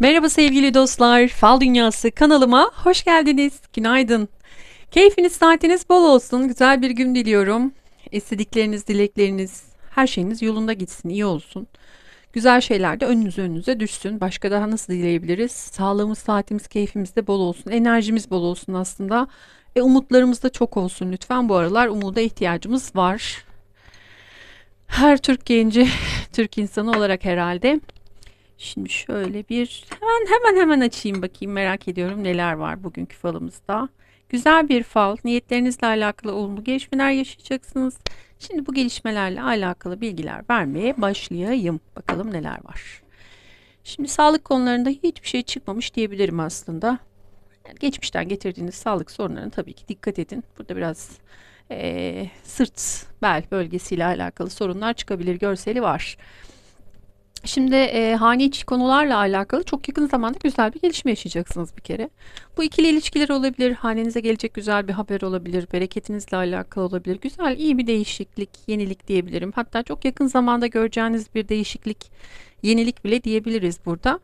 Merhaba sevgili dostlar, Fal Dünyası kanalıma hoş geldiniz. Günaydın. Keyfiniz, saatiniz bol olsun. Güzel bir gün diliyorum. İstedikleriniz, dilekleriniz, her şeyiniz yolunda gitsin, iyi olsun. Güzel şeyler de önünüze önünüze düşsün. Başka daha nasıl dileyebiliriz? Sağlığımız, saatimiz, keyfimiz de bol olsun. Enerjimiz bol olsun aslında. E, umutlarımız da çok olsun lütfen. Bu aralar umuda ihtiyacımız var. Her Türk genci, Türk insanı olarak herhalde. Şimdi şöyle bir hemen hemen hemen açayım bakayım merak ediyorum neler var bugünkü falımızda. Güzel bir fal. Niyetlerinizle alakalı olumlu gelişmeler yaşayacaksınız. Şimdi bu gelişmelerle alakalı bilgiler vermeye başlayayım. Bakalım neler var. Şimdi sağlık konularında hiçbir şey çıkmamış diyebilirim aslında. Geçmişten getirdiğiniz sağlık sorunlarına tabii ki dikkat edin. Burada biraz e, sırt, bel bölgesiyle alakalı sorunlar çıkabilir görseli var. Şimdi e, hane içi konularla alakalı çok yakın zamanda güzel bir gelişme yaşayacaksınız bir kere. Bu ikili ilişkiler olabilir, hanenize gelecek güzel bir haber olabilir, bereketinizle alakalı olabilir. Güzel, iyi bir değişiklik, yenilik diyebilirim. Hatta çok yakın zamanda göreceğiniz bir değişiklik, yenilik bile diyebiliriz burada.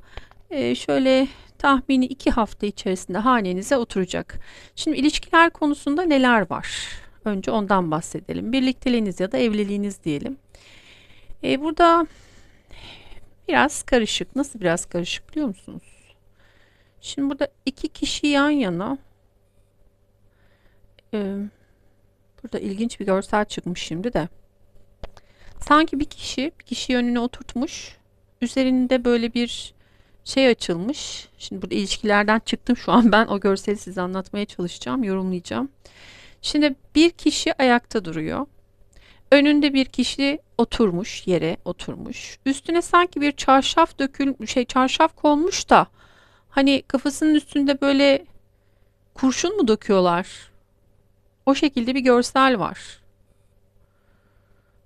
E, şöyle tahmini iki hafta içerisinde hanenize oturacak. Şimdi ilişkiler konusunda neler var? Önce ondan bahsedelim. Birlikteliğiniz ya da evliliğiniz diyelim. E, burada biraz karışık. Nasıl biraz karışık biliyor musunuz? Şimdi burada iki kişi yan yana. Ee, burada ilginç bir görsel çıkmış şimdi de. Sanki bir kişi bir kişi önüne oturtmuş. Üzerinde böyle bir şey açılmış. Şimdi burada ilişkilerden çıktım şu an ben o görseli size anlatmaya çalışacağım, yorumlayacağım. Şimdi bir kişi ayakta duruyor. Önünde bir kişi oturmuş, yere oturmuş. Üstüne sanki bir çarşaf dökül şey çarşaf konmuş da hani kafasının üstünde böyle kurşun mu döküyorlar? O şekilde bir görsel var.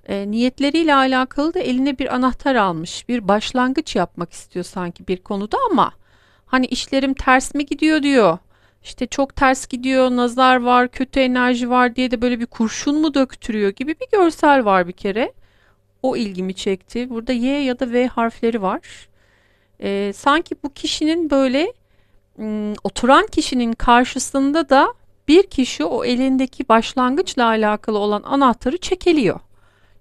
E, niyetleriyle alakalı da eline bir anahtar almış. Bir başlangıç yapmak istiyor sanki bir konuda ama hani işlerim ters mi gidiyor diyor işte çok ters gidiyor, nazar var, kötü enerji var diye de böyle bir kurşun mu döktürüyor gibi bir görsel var bir kere. O ilgimi çekti. Burada Y ya da V harfleri var. Ee, sanki bu kişinin böyle oturan kişinin karşısında da bir kişi o elindeki başlangıçla alakalı olan anahtarı çekeliyor.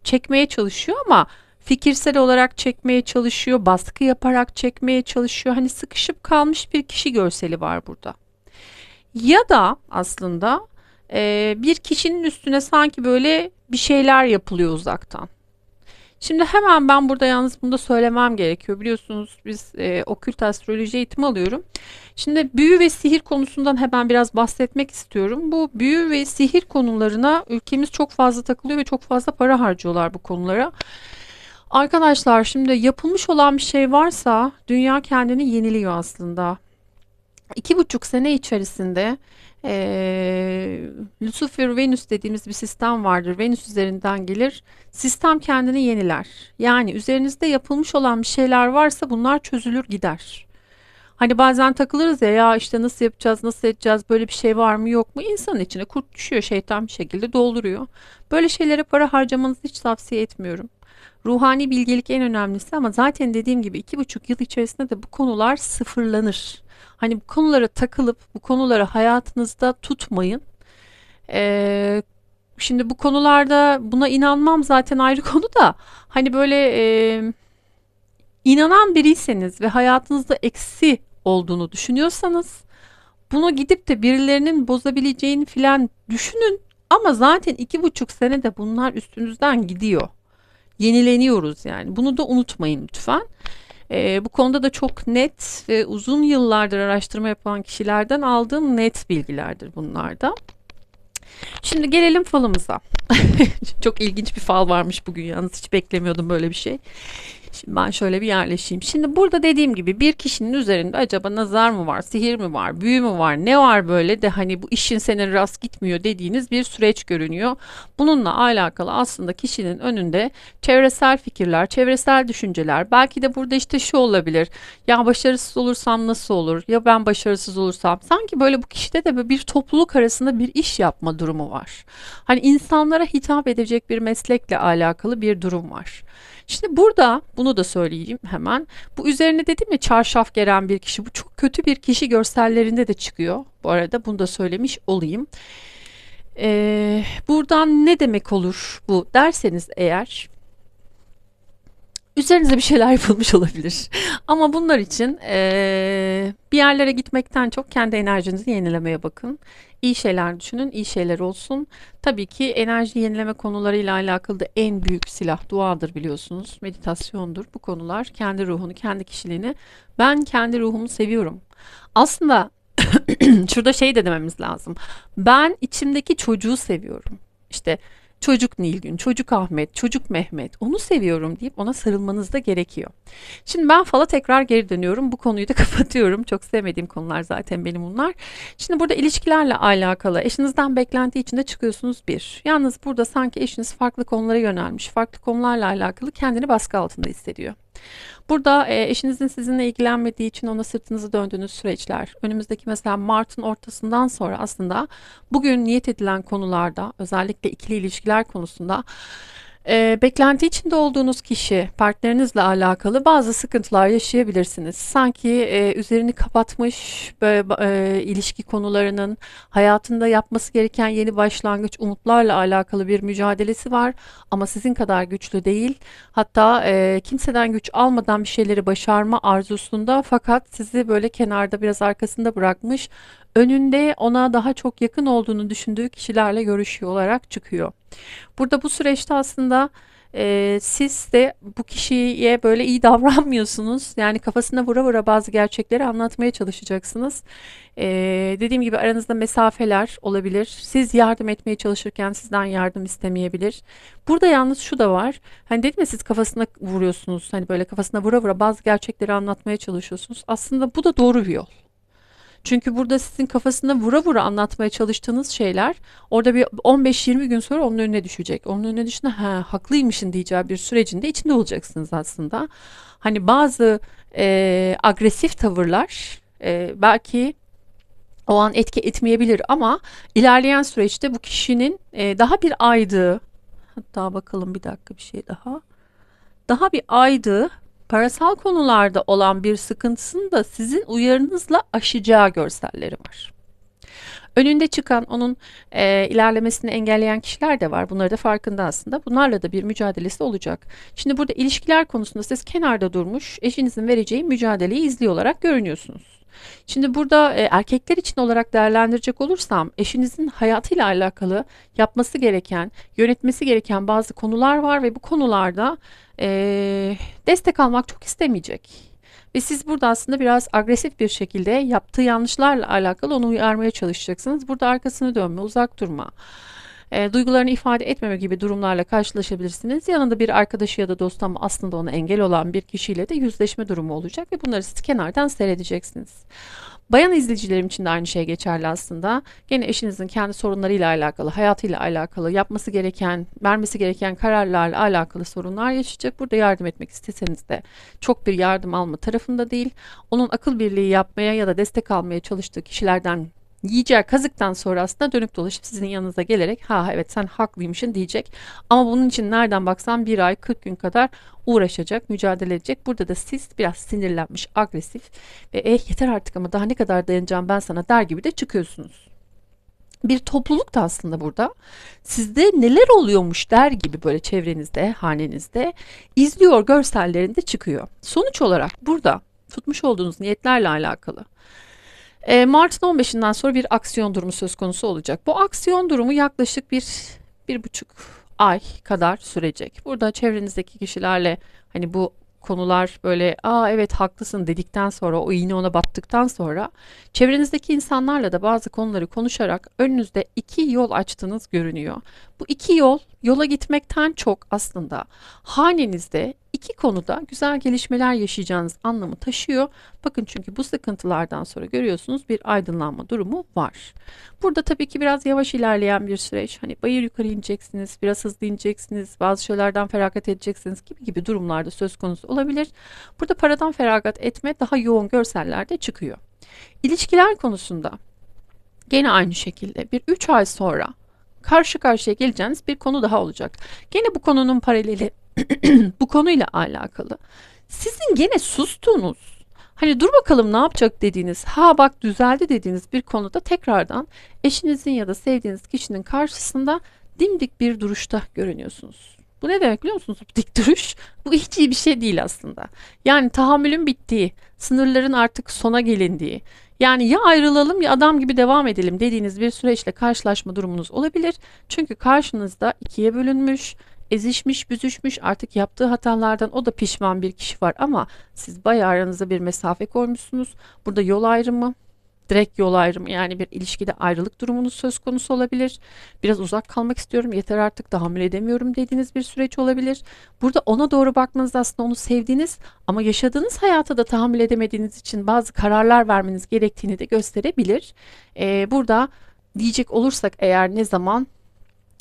Çekmeye çalışıyor ama fikirsel olarak çekmeye çalışıyor, baskı yaparak çekmeye çalışıyor. Hani sıkışıp kalmış bir kişi görseli var burada. Ya da aslında e, bir kişinin üstüne sanki böyle bir şeyler yapılıyor uzaktan. Şimdi hemen ben burada yalnız bunu da söylemem gerekiyor. Biliyorsunuz biz e, okült astroloji eğitimi alıyorum. Şimdi büyü ve sihir konusundan hemen biraz bahsetmek istiyorum. Bu büyü ve sihir konularına ülkemiz çok fazla takılıyor ve çok fazla para harcıyorlar bu konulara. Arkadaşlar şimdi yapılmış olan bir şey varsa dünya kendini yeniliyor aslında iki buçuk sene içerisinde e, Lucifer Venüs dediğimiz bir sistem vardır. Venüs üzerinden gelir. Sistem kendini yeniler. Yani üzerinizde yapılmış olan bir şeyler varsa bunlar çözülür gider. Hani bazen takılırız ya ya işte nasıl yapacağız nasıl edeceğiz böyle bir şey var mı yok mu insanın içine kurt düşüyor şeytan bir şekilde dolduruyor. Böyle şeylere para harcamanızı hiç tavsiye etmiyorum. Ruhani bilgelik en önemlisi ama zaten dediğim gibi iki buçuk yıl içerisinde de bu konular sıfırlanır. Hani bu konulara takılıp bu konuları hayatınızda tutmayın. Ee, şimdi bu konularda buna inanmam zaten ayrı konu da hani böyle e, inanan biriyseniz ve hayatınızda eksi olduğunu düşünüyorsanız bunu gidip de birilerinin bozabileceğini filan düşünün ama zaten iki buçuk senede bunlar üstünüzden gidiyor. Yenileniyoruz yani. Bunu da unutmayın lütfen. E, bu konuda da çok net ve uzun yıllardır araştırma yapan kişilerden aldığım net bilgilerdir bunlar da. Şimdi gelelim falımıza. çok ilginç bir fal varmış bugün yalnız hiç beklemiyordum böyle bir şey. Şimdi ben şöyle bir yerleşeyim. Şimdi burada dediğim gibi bir kişinin üzerinde acaba nazar mı var, sihir mi var, büyü mü var, ne var böyle de hani bu işin senin rast gitmiyor dediğiniz bir süreç görünüyor. Bununla alakalı aslında kişinin önünde çevresel fikirler, çevresel düşünceler, belki de burada işte şu olabilir. Ya başarısız olursam nasıl olur? Ya ben başarısız olursam? Sanki böyle bu kişide de bir topluluk arasında bir iş yapma durumu var. Hani insanlara hitap edecek bir meslekle alakalı bir durum var. Şimdi burada bunu da söyleyeyim hemen. Bu üzerine dedim ya çarşaf geren bir kişi. Bu çok kötü bir kişi görsellerinde de çıkıyor. Bu arada bunu da söylemiş olayım. Ee, buradan ne demek olur bu derseniz eğer üzerinize bir şeyler yapılmış olabilir. Ama bunlar için eee, bir yerlere gitmekten çok kendi enerjinizi yenilemeye bakın. İyi şeyler düşünün, iyi şeyler olsun. Tabii ki enerji yenileme konularıyla alakalı da en büyük silah duadır biliyorsunuz. Meditasyondur bu konular. Kendi ruhunu, kendi kişiliğini. Ben kendi ruhumu seviyorum. Aslında şurada şey de dememiz lazım. Ben içimdeki çocuğu seviyorum. İşte çocuk Nilgün, çocuk Ahmet, çocuk Mehmet onu seviyorum deyip ona sarılmanız da gerekiyor. Şimdi ben fala tekrar geri dönüyorum. Bu konuyu da kapatıyorum. Çok sevmediğim konular zaten benim bunlar. Şimdi burada ilişkilerle alakalı eşinizden beklenti içinde çıkıyorsunuz bir. Yalnız burada sanki eşiniz farklı konulara yönelmiş. Farklı konularla alakalı kendini baskı altında hissediyor. Burada e, eşinizin sizinle ilgilenmediği için ona sırtınızı döndüğünüz süreçler, önümüzdeki mesela Mart'ın ortasından sonra aslında bugün niyet edilen konularda, özellikle ikili ilişkiler konusunda e, beklenti içinde olduğunuz kişi, partnerinizle alakalı bazı sıkıntılar yaşayabilirsiniz. Sanki e, üzerini kapatmış böyle, e, ilişki konularının hayatında yapması gereken yeni başlangıç umutlarla alakalı bir mücadelesi var ama sizin kadar güçlü değil. Hatta e, kimseden güç almadan bir şeyleri başarma arzusunda fakat sizi böyle kenarda biraz arkasında bırakmış, önünde ona daha çok yakın olduğunu düşündüğü kişilerle görüşüyor olarak çıkıyor. Burada bu süreçte aslında e, siz de bu kişiye böyle iyi davranmıyorsunuz. Yani kafasına vura vura bazı gerçekleri anlatmaya çalışacaksınız. E, dediğim gibi aranızda mesafeler olabilir. Siz yardım etmeye çalışırken sizden yardım istemeyebilir. Burada yalnız şu da var. Hani dedim ya siz kafasına vuruyorsunuz. Hani böyle kafasına vura vura bazı gerçekleri anlatmaya çalışıyorsunuz. Aslında bu da doğru bir yol. Çünkü burada sizin kafasında vura vura anlatmaya çalıştığınız şeyler orada bir 15-20 gün sonra onun önüne düşecek. Onun önüne düşünde ha haklıymışın diyeceği bir sürecinde içinde olacaksınız aslında. Hani bazı e, agresif tavırlar e, belki o an etki etmeyebilir ama ilerleyen süreçte bu kişinin e, daha bir aydığı hatta bakalım bir dakika bir şey daha daha bir aydığı parasal konularda olan bir sıkıntısını da sizin uyarınızla aşacağı görselleri var. Önünde çıkan onun e, ilerlemesini engelleyen kişiler de var. Bunları da farkında aslında. Bunlarla da bir mücadelesi olacak. Şimdi burada ilişkiler konusunda siz kenarda durmuş, eşinizin vereceği mücadeleyi izliyor olarak görünüyorsunuz. Şimdi burada e, erkekler için olarak değerlendirecek olursam eşinizin hayatıyla alakalı yapması gereken, yönetmesi gereken bazı konular var ve bu konularda e, destek almak çok istemeyecek. Ve siz burada aslında biraz agresif bir şekilde yaptığı yanlışlarla alakalı onu uyarmaya çalışacaksınız. Burada arkasını dönme, uzak durma e, duygularını ifade etmeme gibi durumlarla karşılaşabilirsiniz. Yanında bir arkadaşı ya da dostu ama aslında ona engel olan bir kişiyle de yüzleşme durumu olacak ve bunları siz kenardan seyredeceksiniz. Bayan izleyicilerim için de aynı şey geçerli aslında. Gene eşinizin kendi sorunlarıyla alakalı, hayatıyla alakalı, yapması gereken, vermesi gereken kararlarla alakalı sorunlar yaşayacak. Burada yardım etmek isteseniz de çok bir yardım alma tarafında değil. Onun akıl birliği yapmaya ya da destek almaya çalıştığı kişilerden yiyeceği kazıktan sonra aslında dönüp dolaşıp sizin yanınıza gelerek ha evet sen haklıymışsın diyecek. Ama bunun için nereden baksan bir ay 40 gün kadar uğraşacak, mücadele edecek. Burada da siz biraz sinirlenmiş, agresif ve eh yeter artık ama daha ne kadar dayanacağım ben sana der gibi de çıkıyorsunuz. Bir topluluk da aslında burada sizde neler oluyormuş der gibi böyle çevrenizde, hanenizde izliyor görsellerinde çıkıyor. Sonuç olarak burada tutmuş olduğunuz niyetlerle alakalı e, Mart'ın 15'inden sonra bir aksiyon durumu söz konusu olacak. Bu aksiyon durumu yaklaşık bir, bir buçuk ay kadar sürecek. Burada çevrenizdeki kişilerle hani bu konular böyle aa evet haklısın dedikten sonra o iğne ona battıktan sonra çevrenizdeki insanlarla da bazı konuları konuşarak önünüzde iki yol açtığınız görünüyor. Bu iki yol yola gitmekten çok aslında hanenizde iki konuda güzel gelişmeler yaşayacağınız anlamı taşıyor. Bakın çünkü bu sıkıntılardan sonra görüyorsunuz bir aydınlanma durumu var. Burada tabii ki biraz yavaş ilerleyen bir süreç. Hani bayır yukarı ineceksiniz, biraz hızlı ineceksiniz, bazı şeylerden feragat edeceksiniz gibi gibi durumlarda söz konusu olabilir. Burada paradan feragat etme daha yoğun görsellerde çıkıyor. İlişkiler konusunda gene aynı şekilde bir 3 ay sonra karşı karşıya geleceğiniz bir konu daha olacak. Gene bu konunun paraleli bu konuyla alakalı. Sizin gene sustuğunuz, hani dur bakalım ne yapacak dediğiniz, ha bak düzeldi dediğiniz bir konuda tekrardan eşinizin ya da sevdiğiniz kişinin karşısında dimdik bir duruşta görünüyorsunuz. Bu ne demek biliyor musunuz? Dik duruş. Bu hiç iyi bir şey değil aslında. Yani tahammülün bittiği, sınırların artık sona gelindiği, yani ya ayrılalım ya adam gibi devam edelim dediğiniz bir süreçle karşılaşma durumunuz olabilir. Çünkü karşınızda ikiye bölünmüş, ezişmiş, büzüşmüş artık yaptığı hatalardan o da pişman bir kişi var ama siz bayağı aranıza bir mesafe koymuşsunuz. Burada yol ayrımı, direkt yol ayrımı yani bir ilişkide ayrılık durumunuz söz konusu olabilir. Biraz uzak kalmak istiyorum yeter artık tahammül edemiyorum dediğiniz bir süreç olabilir. Burada ona doğru bakmanız aslında onu sevdiğiniz ama yaşadığınız hayata da tahammül edemediğiniz için bazı kararlar vermeniz gerektiğini de gösterebilir. Ee, burada diyecek olursak eğer ne zaman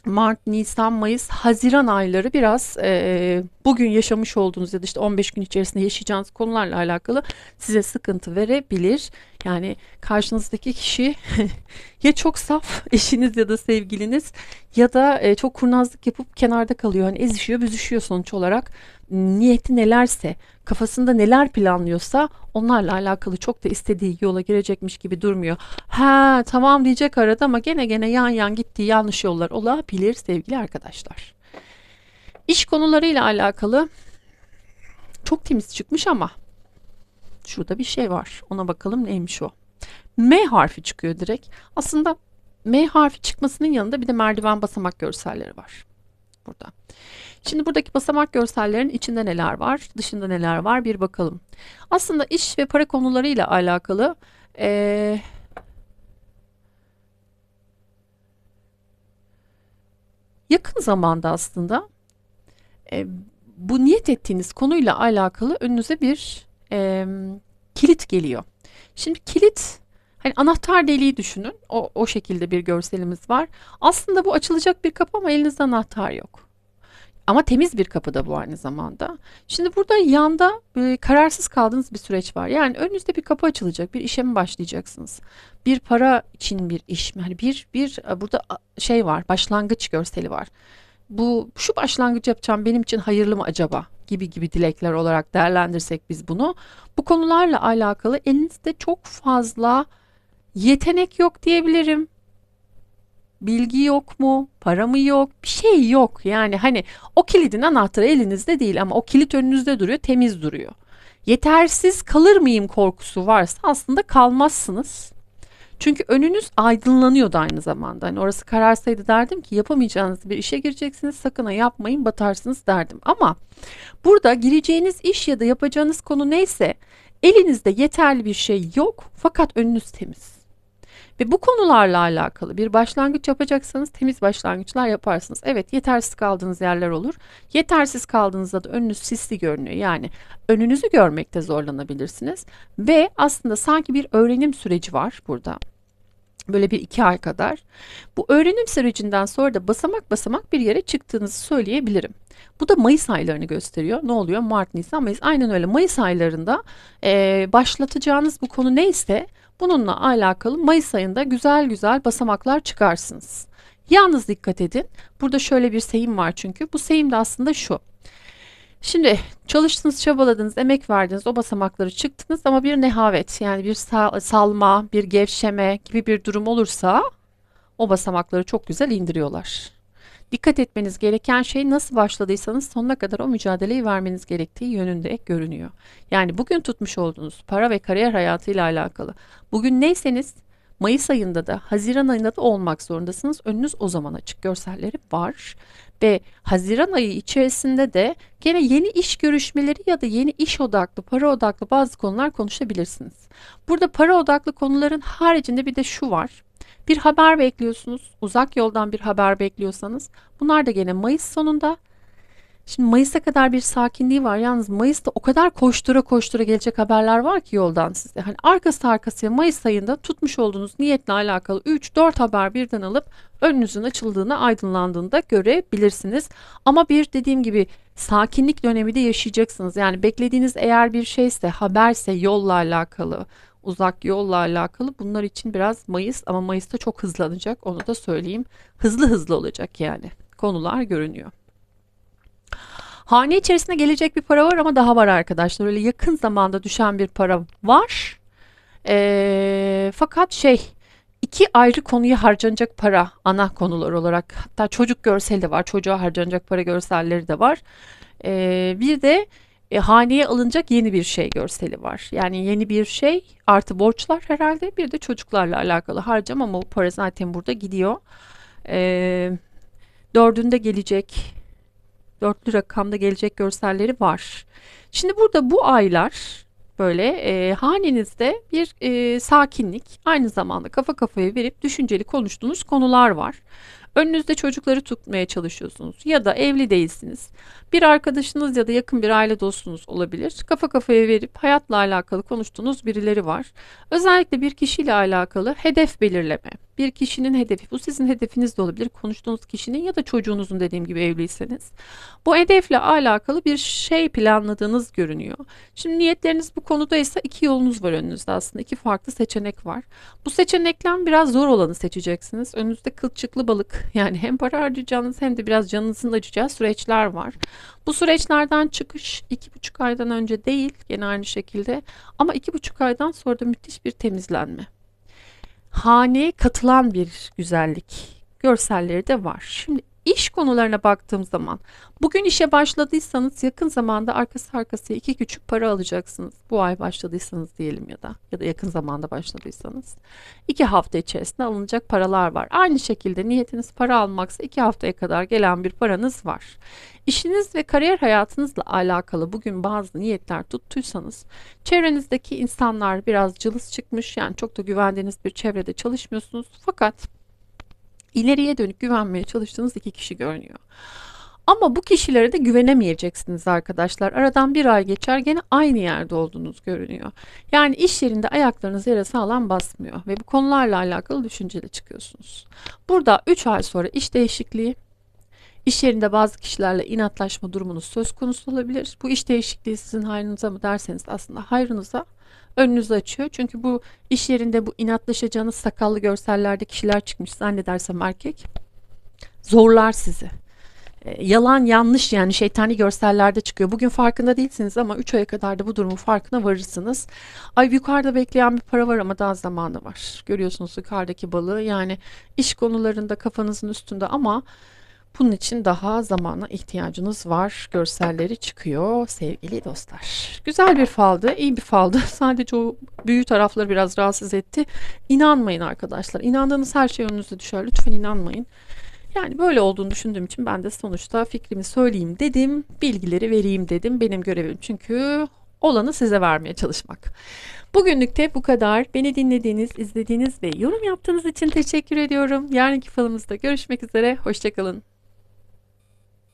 Mart, Nisan, Mayıs, Haziran ayları biraz e, bugün yaşamış olduğunuz ya da işte 15 gün içerisinde yaşayacağınız konularla alakalı size sıkıntı verebilir. Yani karşınızdaki kişi ya çok saf eşiniz ya da sevgiliniz ya da e, çok kurnazlık yapıp kenarda kalıyor. Hani ezişiyor, büzüşüyor sonuç olarak. Niyeti nelerse, kafasında neler planlıyorsa onlarla alakalı çok da istediği yola girecekmiş gibi durmuyor. Ha tamam diyecek arada ama gene gene yan yan gittiği yanlış yollar olabilir sevgili arkadaşlar. İş konularıyla alakalı çok temiz çıkmış ama şurada bir şey var. Ona bakalım neymiş o. M harfi çıkıyor direkt. Aslında M harfi çıkmasının yanında bir de merdiven basamak görselleri var. Burada. Şimdi buradaki basamak görsellerin içinde neler var, dışında neler var bir bakalım. Aslında iş ve para konularıyla alakalı ee, yakın zamanda aslında e, bu niyet ettiğiniz konuyla alakalı önünüze bir e, kilit geliyor. Şimdi kilit hani anahtar deliği düşünün. O, o şekilde bir görselimiz var. Aslında bu açılacak bir kapı ama elinizde anahtar yok. Ama temiz bir kapı da bu aynı zamanda. Şimdi burada yanda e, kararsız kaldığınız bir süreç var. Yani önünüzde bir kapı açılacak. Bir işe mi başlayacaksınız? Bir para için bir iş mi? Hani bir bir e, burada şey var. Başlangıç görseli var. Bu şu başlangıç yapacağım benim için hayırlı mı acaba? gibi gibi dilekler olarak değerlendirsek biz bunu. Bu konularla alakalı elinizde çok fazla yetenek yok diyebilirim bilgi yok mu? Para mı yok? Bir şey yok. Yani hani o kilidin anahtarı elinizde değil ama o kilit önünüzde duruyor, temiz duruyor. Yetersiz kalır mıyım korkusu varsa aslında kalmazsınız. Çünkü önünüz aydınlanıyor da aynı zamanda. Hani orası kararsaydı derdim ki yapamayacağınız bir işe gireceksiniz sakın ha yapmayın batarsınız derdim. Ama burada gireceğiniz iş ya da yapacağınız konu neyse elinizde yeterli bir şey yok fakat önünüz temiz. Ve bu konularla alakalı bir başlangıç yapacaksanız temiz başlangıçlar yaparsınız. Evet yetersiz kaldığınız yerler olur. Yetersiz kaldığınızda da önünüz sisli görünüyor. Yani önünüzü görmekte zorlanabilirsiniz. Ve aslında sanki bir öğrenim süreci var burada. Böyle bir iki ay kadar. Bu öğrenim sürecinden sonra da basamak basamak bir yere çıktığınızı söyleyebilirim. Bu da Mayıs aylarını gösteriyor. Ne oluyor? Mart, Nisan, Mayıs. Aynen öyle. Mayıs aylarında e, başlatacağınız bu konu neyse Bununla alakalı Mayıs ayında güzel güzel basamaklar çıkarsınız. Yalnız dikkat edin. Burada şöyle bir seyim var çünkü. Bu seyim de aslında şu. Şimdi çalıştınız, çabaladınız, emek verdiniz, o basamakları çıktınız ama bir nehavet yani bir salma, bir gevşeme gibi bir durum olursa o basamakları çok güzel indiriyorlar. Dikkat etmeniz gereken şey nasıl başladıysanız sonuna kadar o mücadeleyi vermeniz gerektiği yönünde görünüyor. Yani bugün tutmuş olduğunuz para ve kariyer hayatıyla alakalı. Bugün neyseniz Mayıs ayında da Haziran ayında da olmak zorundasınız. Önünüz o zaman açık görselleri var. Ve Haziran ayı içerisinde de gene yeni iş görüşmeleri ya da yeni iş odaklı, para odaklı bazı konular konuşabilirsiniz. Burada para odaklı konuların haricinde bir de şu var. Bir haber bekliyorsunuz. Uzak yoldan bir haber bekliyorsanız bunlar da gene Mayıs sonunda. Şimdi Mayıs'a kadar bir sakinliği var. Yalnız Mayıs'ta o kadar koştura koştura gelecek haberler var ki yoldan size. Hani arkası arkasıya Mayıs ayında tutmuş olduğunuz niyetle alakalı 3-4 haber birden alıp önünüzün açıldığını, aydınlandığını da görebilirsiniz. Ama bir dediğim gibi sakinlik dönemi de yaşayacaksınız. Yani beklediğiniz eğer bir şeyse, haberse yolla alakalı, uzak yolla alakalı bunlar için biraz Mayıs ama Mayıs'ta çok hızlanacak onu da söyleyeyim. Hızlı hızlı olacak yani konular görünüyor. Hane içerisine gelecek bir para var ama daha var arkadaşlar. Öyle yakın zamanda düşen bir para var. Ee, fakat şey iki ayrı konuya harcanacak para ana konular olarak. Hatta çocuk görseli de var. Çocuğa harcanacak para görselleri de var. Ee, bir de e, haneye alınacak yeni bir şey görseli var. Yani yeni bir şey artı borçlar herhalde. Bir de çocuklarla alakalı harcama ama bu para zaten burada gidiyor. Ee, dördünde gelecek, dörtlü rakamda gelecek görselleri var. Şimdi burada bu aylar böyle e, hanenizde bir e, sakinlik, aynı zamanda kafa kafaya verip düşünceli konuştuğunuz konular var. Önünüzde çocukları tutmaya çalışıyorsunuz ya da evli değilsiniz. Bir arkadaşınız ya da yakın bir aile dostunuz olabilir. Kafa kafaya verip hayatla alakalı konuştuğunuz birileri var. Özellikle bir kişiyle alakalı hedef belirleme. Bir kişinin hedefi, bu sizin hedefiniz de olabilir. Konuştuğunuz kişinin ya da çocuğunuzun dediğim gibi evliyseniz. Bu hedefle alakalı bir şey planladığınız görünüyor. Şimdi niyetleriniz bu konuda ise iki yolunuz var önünüzde aslında. iki farklı seçenek var. Bu seçenekten biraz zor olanı seçeceksiniz. Önünüzde kılçıklı balık yani hem para harcayacağınız hem de biraz canınızın acıyacağı süreçler var. Bu süreçlerden çıkış iki buçuk aydan önce değil gene aynı şekilde ama iki buçuk aydan sonra da müthiş bir temizlenme. Haneye katılan bir güzellik görselleri de var. Şimdi iş konularına baktığım zaman bugün işe başladıysanız yakın zamanda arkası arkasıya iki küçük para alacaksınız. Bu ay başladıysanız diyelim ya da ya da yakın zamanda başladıysanız. iki hafta içerisinde alınacak paralar var. Aynı şekilde niyetiniz para almaksa iki haftaya kadar gelen bir paranız var. İşiniz ve kariyer hayatınızla alakalı bugün bazı niyetler tuttuysanız çevrenizdeki insanlar biraz cılız çıkmış yani çok da güvendiğiniz bir çevrede çalışmıyorsunuz fakat ileriye dönük güvenmeye çalıştığınız iki kişi görünüyor. Ama bu kişilere de güvenemeyeceksiniz arkadaşlar. Aradan bir ay geçer gene aynı yerde olduğunuz görünüyor. Yani iş yerinde ayaklarınız yere sağlam basmıyor ve bu konularla alakalı düşünceli çıkıyorsunuz. Burada 3 ay sonra iş değişikliği, iş yerinde bazı kişilerle inatlaşma durumunuz söz konusu olabilir. Bu iş değişikliği sizin hayrınıza mı derseniz aslında hayrınıza önünüzü açıyor. Çünkü bu iş yerinde bu inatlaşacağınız sakallı görsellerde kişiler çıkmış zannedersem erkek zorlar sizi. E, yalan yanlış yani şeytani görsellerde çıkıyor. Bugün farkında değilsiniz ama 3 aya kadar da bu durumun farkına varırsınız. Ay yukarıda bekleyen bir para var ama daha zamanı var. Görüyorsunuz yukarıdaki balığı yani iş konularında kafanızın üstünde ama bunun için daha zamana ihtiyacınız var. Görselleri çıkıyor sevgili dostlar. Güzel bir faldı, iyi bir faldı. Sadece o büyü tarafları biraz rahatsız etti. İnanmayın arkadaşlar. İnandığınız her şey önünüze düşer. Lütfen inanmayın. Yani böyle olduğunu düşündüğüm için ben de sonuçta fikrimi söyleyeyim dedim. Bilgileri vereyim dedim. Benim görevim çünkü olanı size vermeye çalışmak. Bugünlük de bu kadar. Beni dinlediğiniz, izlediğiniz ve yorum yaptığınız için teşekkür ediyorum. Yarınki falımızda görüşmek üzere. Hoşçakalın.